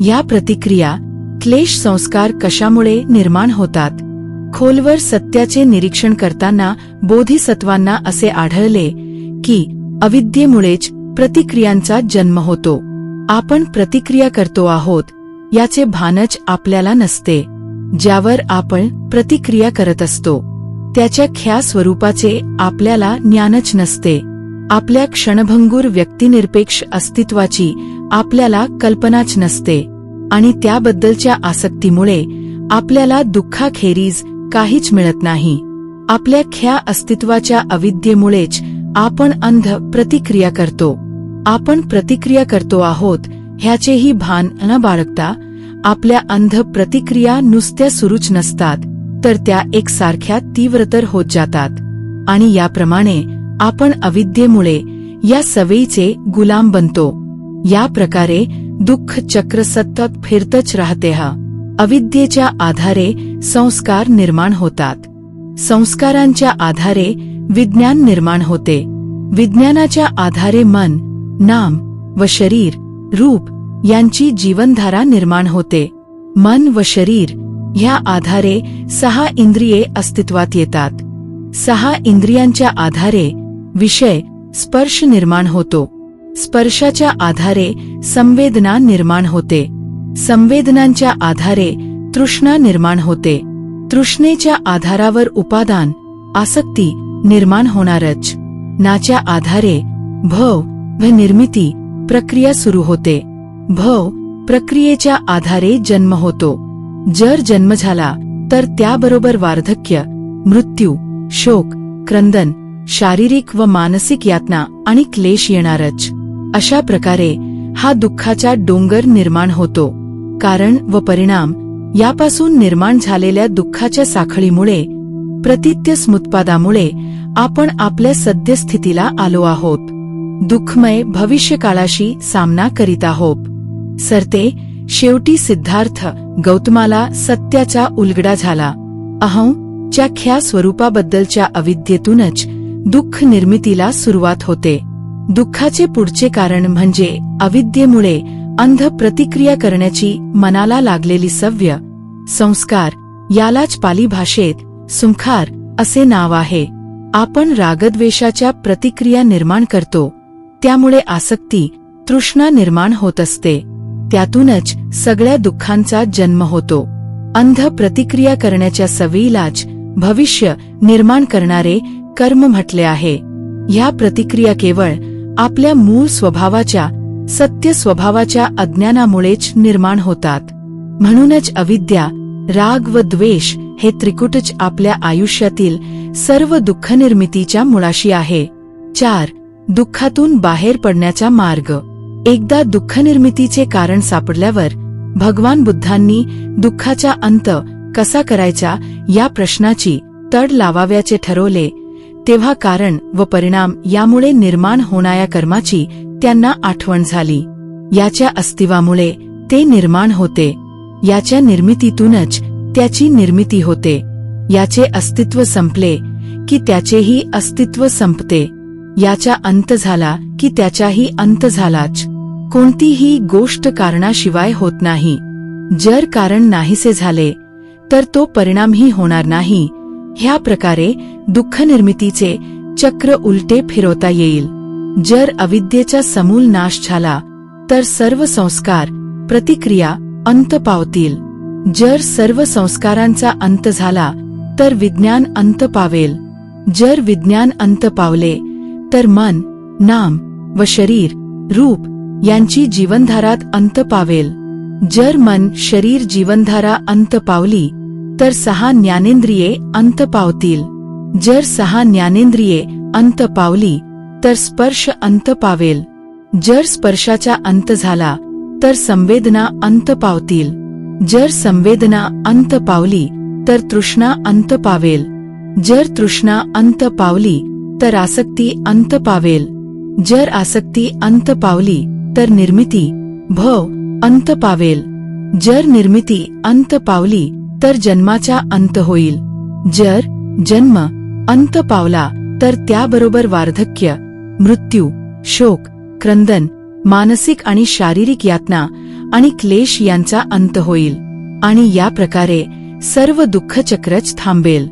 या प्रतिक्रिया क्लेश संस्कार कशामुळे निर्माण होतात? खोलवर सत्याचे निरीक्षण करताना बोधिसत्वांना असे आढळले की अविद्येमुळेच प्रतिक्रियांचा जन्म होतो. आपण प्रतिक्रिया करतो आहोत याचे भानच आपल्याला नसते. ज्यावर आपण प्रतिक्रिया करत असतो त्याच्या ख्या स्वरूपाचे आपल्याला ज्ञानच नसते. आपल्या क्षणभंगूर व्यक्तिनिरपेक्ष अस्तित्वाची आपल्याला कल्पनाच नसते आणि त्याबद्दलच्या आसक्तीमुळे आपल्याला दुःखाखेरीज काहीच मिळत नाही. आपल्या ख्या अस्तित्वाच्या अविद्येमुळेच आपण अंध प्रतिक्रिया करतो. आपण प्रतिक्रिया करतो आहोत ह्याचेही भान न बाळगता आपल्या अंध प्रतिक्रिया नुसत्या सुरूच नसतात तर त्या एकसारख्या तीव्रतर होत जातात. आणि याप्रमाणे आपण अविद्येमुळे या सवयीचे गुलाम बनतो. या प्रकारे दुःख चक्र सतत फिरतच राहते हा. अविद्येच्या आधारे संस्कार निर्माण होतात. संस्कारांच्या आधारे विज्ञान निर्माण होते. विज्ञानाच्या आधारे मन, नाम व शरीर, रूप यांची जीवनधारा निर्माण होते. मन व शरीर ह्या आधारे सहा इंद्रिये अस्तित्वात येतात. सहा इंद्रियांच्या आधारे विषय, स्पर्श निर्माण होतो. स्पर्शाच्या आधारे संवेदना निर्माण होते. संवेदनांच्या आधारे तृष्णा निर्माण होते. तृष्णेच्या आधारावर उपादान आसक्ती निर्माण होणारच. नाच्या आधारे भव व निर्मिती प्रक्रिया सुरू होते. भव प्रक्रियेच्या आधारे जन्म होतो. जर जन्म झाला तर त्याबरोबर वार्धक्य मृत्यू शोक क्रंदन शारीरिक व मानसिक यातना आणि क्लेश येणारच. अशा प्रकारे हा दुःखाचा डोंगर निर्माण होतो. कारण व परिणाम यापासून निर्माण झालेल्या दुःखाच्या साखळीमुळे प्रतित्य स्मुत्पादामुळे आपण आपल्या सद्यस्थितीला आलो आहोत. दुःखमय भविष्यकाळाशी सामना करीत आहोत. सरते शेवटी सिद्धार्थ गौतमाला सत्याचा उलगडा झाला. अहं च्या ख्या स्वरूपाबद्दलच्या अविद्येतूनच दुःख निर्मितीला सुरुवात होते. दुःखाचे पुढचे कारण म्हणजे अविद्येमुळे अंध प्रतिक्रिया करण्याची मनाला लागलेली सव्य. संस्कार यालाच पाली भाषेत सुंखार असे नाव आहे. आपण रागद्वेषाच्या प्रतिक्रिया निर्माण करतो. त्यामुळे आसक्ती तृष्णा निर्माण होत असते. त्यातूनच सगळ्या दुःखांचा जन्म होतो. अंध प्रतिक्रिया करण्याच्या सवयीलाच भविष्य निर्माण करणारे कर्म म्हटले आहे. ह्या प्रतिक्रिया केवळ आपल्या मूळ स्वभावाच्या सत्य स्वभावाच्या अज्ञानामुळेच निर्माण होतात. म्हणूनच अविद्या राग व द्वेष हे त्रिकुटच आपल्या आयुष्यातील सर्व दुःखनिर्मितीच्या मुळाशी आहे. चार दुःखातून बाहेर पडण्याचा मार्ग. एकदा दुःखनिर्मितीचे कारण सापडल्यावर भगवान बुद्धांनी दुःखाचा अंत कसा करायचा या प्रश्नाची तड लावाव्याचे ठरवले तेव्हा कारण व परिणाम यामुळे निर्माण होणाऱ्या कर्माची त्यांना आठवण झाली. याच्या अस्तिवामुळे ते निर्माण होते. याच्या निर्मितीतूनच त्याची निर्मिती होते. याचे अस्तित्व संपले की त्याचेही अस्तित्व संपते. याचा अंत झाला की त्याचाही अंत झालाच. कोणतीही गोष्ट कारणाशिवाय होत नाही. जर कारण नाहीसे झाले तर तो परिणामही होणार नाही. ह्या प्रकारे दुःखनिर्मितीचे चक्र उलटे फिरवता येईल. जर अविद्येचा समूल नाश झाला तर सर्व संस्कार प्रतिक्रिया अंत पावतील. जर सर्व संस्कारांचा अंत झाला तर विज्ञान अंत पावेल. जर विज्ञान अंत पावले तर मन नाम व शरीर रूप यांची जीवनधारात अंत पावेल. जर मन शरीर जीवनधारा अंत पावली तर सहा ज्ञानेंद्रिये अंत पावतील. जर सहा ज्ञानेंद्रिये अंत पावली तर स्पर्श अंत पावेल. जर स्पर्शाचा अंत झाला तर संवेदना अंत पावतील. जर संवेदना अंत पावली तर तृष्णा अंत पावेल. जर तृष्णा अंत पावली तर आसक्ती अंत पावेल. जर आसक्ती अंत पावली तर निर्मिती भव अंत पावेल. जर निर्मिती अंत पावली तर जन्माचा अंत होईल. जर जन्म अंत पावला तर त्याबरोबर वार्धक्य मृत्यू शोक क्रंदन मानसिक आणि शारीरिक यातना आणि क्लेश यांचा अंत होईल. आणि या प्रकारे सर्व दुःखचक्रच थांबेल.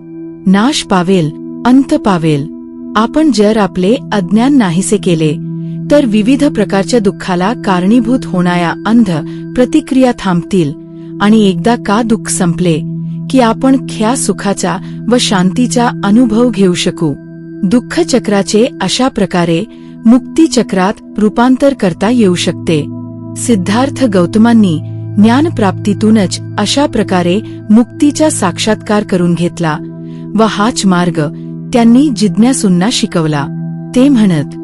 नाश पावेल अंत पावेल. आपण जर आपले अज्ञान नाहीसे केले तर विविध प्रकारच्या दुःखाला कारणीभूत होणाऱ्या अंध प्रतिक्रिया थांबतील. आणि एकदा का दुःख संपले की आपण ख्या सुखाचा व शांतीचा अनुभव घेऊ शकू. दुःख चक्राचे अशा प्रकारे मुक्ती चक्रात रूपांतर करता येऊ शकते. सिद्धार्थ गौतमांनी ज्ञानप्राप्तीतूनच अशा प्रकारे मुक्तीचा साक्षात्कार करून घेतला व हाच मार्ग त्यांनी जिज्ञासूंना शिकवला. ते म्हणत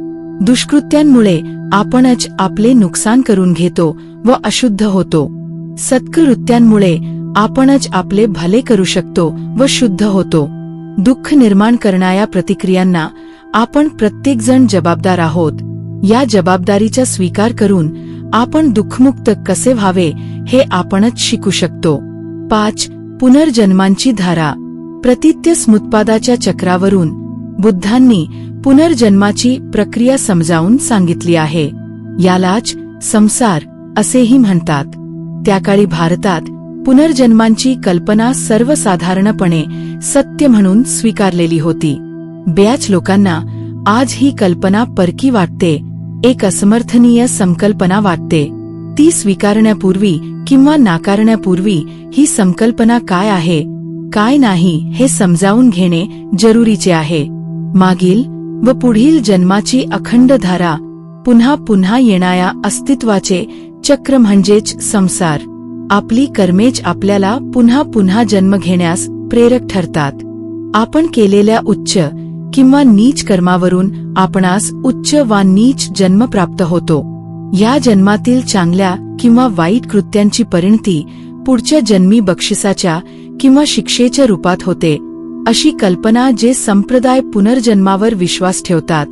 दुष्कृत्यांमुळे आपणच आपले नुकसान करून घेतो व अशुद्ध होतो. सत्कृत्यांमुळे आपणच आपले भले करू शकतो व शुद्ध होतो. दुःख निर्माण करणाऱ्या प्रतिक्रियांना आपण प्रत्येकजण जबाबदार आहोत. या जबाबदारीचा स्वीकार करून आपण दुःखमुक्त कसे व्हावे हे आपणच शिकू शकतो. पाच पुनर्जन्मांची धारा. प्रतित्य स्मुत्पादाच्या चक्रावरून बुद्धांनी पुनर्जन्माची प्रक्रिया समजावून सांगितली आहे. यालाच संसार असेही म्हणतात. त्या काळी भारतात पुनर्जन्मांची कल्पना सर्वसाधारणपणे सत्य म्हणून स्वीकारलेली होती. ब्याच लोकांना आज ही कल्पना परकी वाटते एक असमर्थनीय संकल्पना वाटते. ती स्वीकारण्यापूर्वी किंवा नाकारण्यापूर्वी ही संकल्पना काय आहे काय नाही हे समजावून घेणे जरुरीचे आहे. मागील व पुढील जन्माची अखंड धारा पुन्हा पुन्हा येणाऱ्या अस्तित्वाचे चक्र म्हणजेच संसार. आपली कर्मेच आपल्याला पुन्हा पुन्हा जन्म घेण्यास प्रेरक ठरतात. आपण केलेल्या उच्च किंवा नीच कर्मावरून आपणास उच्च वा नीच जन्म प्राप्त होतो. या जन्मातील चांगल्या किंवा वाईट कृत्यांची परिणती पुढच्या जन्मी बक्षिसाच्या किंवा शिक्षेच्या रूपात होते अशी कल्पना जे संप्रदाय पुनर्जन्मावर विश्वास ठेवतात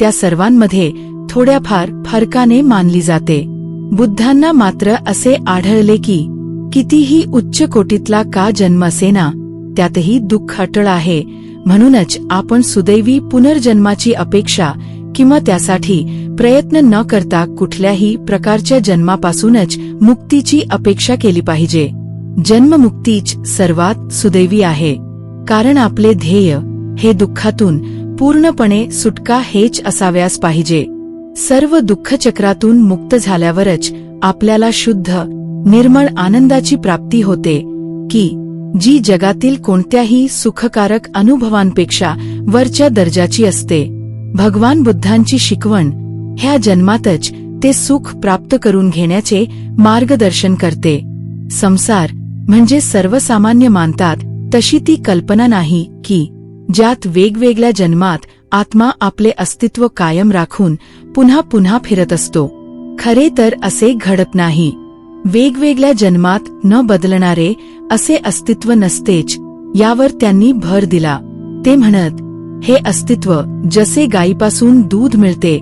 त्या सर्वांमध्ये थोड्याफार फरकाने मानली जाते. बुद्धांना मात्र असे आढळले की कितीही उच्च कोटीतला का जन्म असेना त्यातही दुःख अटळ आहे म्हणूनच आपण सुदैवी पुनर्जन्माची अपेक्षा किंवा त्यासाठी प्रयत्न न करता कुठल्याही प्रकारच्या जन्मापासूनच मुक्तीची अपेक्षा केली पाहिजे. जन्ममुक्तीच सर्वात सुदैवी आहे. कारण आपले ध्येय हे दुःखातून पूर्णपणे सुटका हेच असाव्यास पाहिजे. सर्व दुःखचक्रातून मुक्त झाल्यावरच आपल्याला शुद्ध निर्मळ आनंदाची प्राप्ती होते की जी जगातील कोणत्याही सुखकारक अनुभवांपेक्षा वरच्या दर्जाची असते. भगवान बुद्धांची शिकवण ह्या जन्मातच ते सुख प्राप्त करून घेण्याचे मार्गदर्शन करते. संसार म्हणजे सर्वसामान्य मानतात तशी ती कल्पना नाही की ज्यात वेगवेगळ्या जन्मात आत्मा आपले अस्तित्व कायम राखून पुन्हा पुन्हा फिरत असतो. खरे तर असे घडत नाही. वेगवेगळ्या जन्मात न बदलणारे असे अस्तित्व नसतेच यावर त्यांनी भर दिला. ते म्हणत हे अस्तित्व जसे गायीपासून दूध मिळते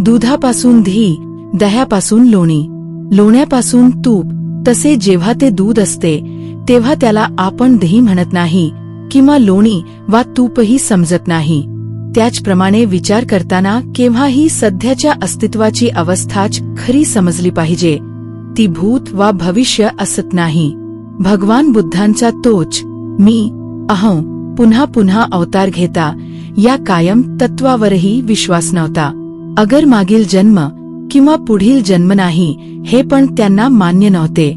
दुधापासून धी दह्यापासून लोणी लोण्यापासून तूप तसे जेव्हा ते दूध असते तेव्हा त्याला आपण दही म्हणत नाही किंवा लोणी वा तूपही समजत नाही. त्याचप्रमाणे विचार करताना केव्हाही सध्याच्या अस्तित्वाची अवस्थाच खरी समजली पाहिजे. ती भूत वा भविष्य असत नाही. भगवान बुद्धांचा तोच मी अहं पुन्हा पुन्हा अवतार घेता या कायम तत्वावरही विश्वास नव्हता. अगर मागील जन्म किंवा पुढील जन्म नाही हे पण त्यांना मान्य नव्हते.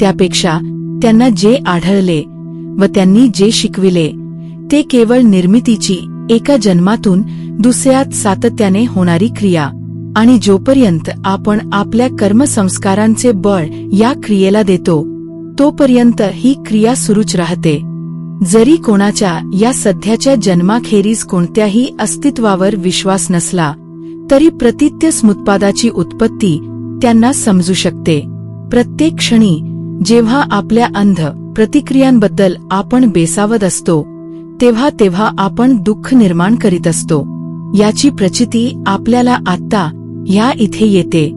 त्यापेक्षा त्यांना जे आढळले व त्यांनी जे शिकविले ते केवळ निर्मितीची एका जन्मातून दुसऱ्यात सातत्याने होणारी क्रिया. आणि जोपर्यंत आपण आपल्या कर्मसंस्कारांचे बळ या क्रियेला देतो तोपर्यंत ही क्रिया सुरूच राहते. जरी कोणाच्या या सध्याच्या जन्माखेरीज कोणत्याही अस्तित्वावर विश्वास नसला तरी प्रतित्य स्मुत्पादाची उत्पत्ती त्यांना समजू शकते. प्रत्येक क्षणी जेव्हा आपल्या अंध प्रतिक्रियांबद्दल आपण बेसावत असतो तेव्हा तेव्हा आपण दुःख निर्माण करीत असतो. याची प्रचिती आपल्याला आत्ता ह्या इथे येते.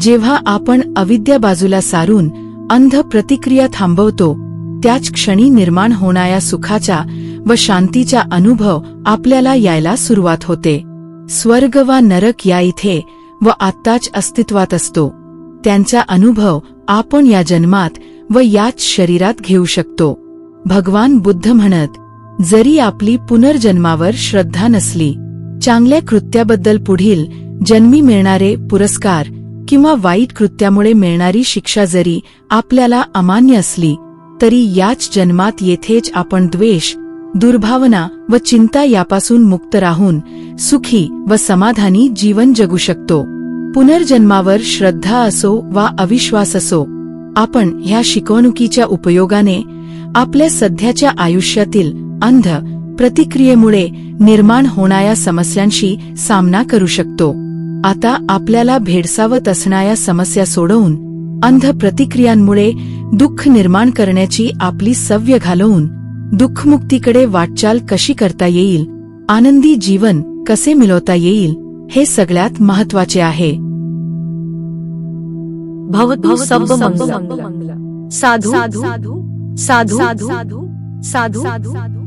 जेव्हा आपण अविद्या बाजूला सारून अंध प्रतिक्रिया थांबवतो त्याच क्षणी निर्माण होणाऱ्या सुखाचा व शांतीचा अनुभव आपल्याला यायला सुरुवात होते. स्वर्ग वा नरक या इथे व आत्ताच अस्तित्वात असतो. त्यांचा अनुभव आपण या जन्मात व याच शरीरात घेऊ शकतो. भगवान बुद्ध म्हणत जरी आपली पुनर्जन्मावर श्रद्धा नसली चांगल्या कृत्याबद्दल पुढील जन्मी मिळणारे पुरस्कार किंवा वाईट कृत्यामुळे मिळणारी शिक्षा जरी आपल्याला अमान्य असली तरी याच जन्मात येथेच आपण द्वेष दुर्भावना व चिंता यापासून मुक्त राहून सुखी व समाधानी जीवन जगू शकतो. पुनर्जन्मावर श्रद्धा असो वा अविश्वास असो आपण ह्या शिकवणुकीच्या उपयोगाने आपल्या सध्याच्या आयुष्यातील अंध प्रतिक्रियेमुळे निर्माण होणाऱ्या समस्यांशी सामना करू शकतो आता आपल्याला भेडसावत असणाऱ्या समस्या सोडवून अंध प्रतिक्रियांमुळे दुःख निर्माण करण्याची आपली सव्य घालवून दुःखमुक्तीकडे वाटचाल कशी करता येईल आनंदी जीवन कसे मिळवता येईल हे सगळ्यात महत्त्वाचे आहे भवतु सब मंगल साधु साधु साधु साधु साधु